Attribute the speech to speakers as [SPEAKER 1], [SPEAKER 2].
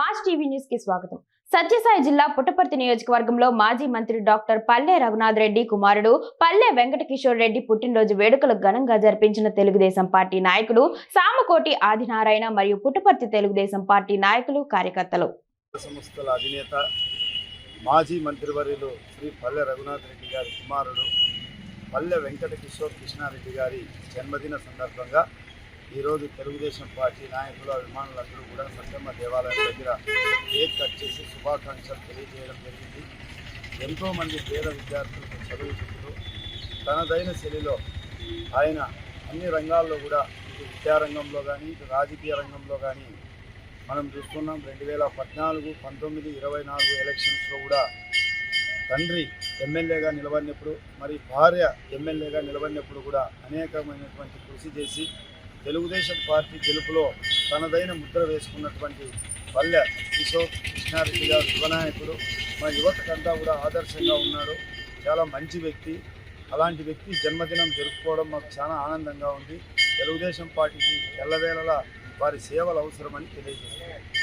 [SPEAKER 1] Mass TV న్యూస్కి స్వాగతం. సత్యసాయి జిల్లా పుట్టపర్తి నియోజకవర్గంలో మాజీ మంత్రి డాక్టర్ పల్లె రఘునాథ్ రెడ్డి కుమారుడు పల్లె వెంకట కిషోర్ రెడ్డి పుట్టినరోజు వేడుకలు ఘనంగా జరిపించిన తెలుగుదేశం పార్టీ నాయకుడు సామకోటి ఆదినారాయణ మరియు పుట్టపర్తి తెలుగుదేశం పార్టీ నాయకులు కార్యకర్తలు.
[SPEAKER 2] సంస్థల అధినేత మాజీ మంత్రివర్యులు శ్రీ పల్లె రఘునాథ్ రెడ్డి గారి కుమారుడు పల్లె వెంకటకిషోర్ కృష్ణారెడ్డి గారి జన్మదిన సందర్భంగా ఈరోజు తెలుగుదేశం పార్టీ నాయకులు అభిమానులందరూ కూడా సత్యమ్మ దేవాలయం దగ్గర కేక్ కట్ చేసి శుభాకాంక్షలు తెలియజేయడం జరిగింది. ఎంతోమంది పేద విద్యార్థులకు చదువు చెబుతూ తనదైన శైలిలో ఆయన అన్ని రంగాల్లో కూడా ఇటు విద్యారంగంలో కానీ ఇటు రాజకీయ రంగంలో కానీ మనం చూస్తున్నాం. రెండు వేల పద్నాలుగు పంతొమ్మిది ఇరవై నాలుగు ఎలక్షన్స్లో కూడా తండ్రి ఎమ్మెల్యేగా నిలబడినప్పుడు మరి భార్య ఎమ్మెల్యేగా నిలబడినప్పుడు కూడా అనేకమైనటువంటి కృషి చేసి తెలుగుదేశం పార్టీ గెలుపులో తనదైన ముద్ర వేసుకున్నటువంటి పల్లె కిషోర్ కృష్ణారెడ్డి గారు యువనాయకుడు. మా యువతకంతా కూడా ఆదర్శంగా ఉన్నాడు చాలా మంచి వ్యక్తి. అలాంటి వ్యక్తి జన్మదినం జరుపుకోవడం మాకు చాలా ఆనందంగా ఉంది. తెలుగుదేశం పార్టీకి ఎల్లవేళలా వారి సేవలు అవసరమని తెలియజేస్తున్నాను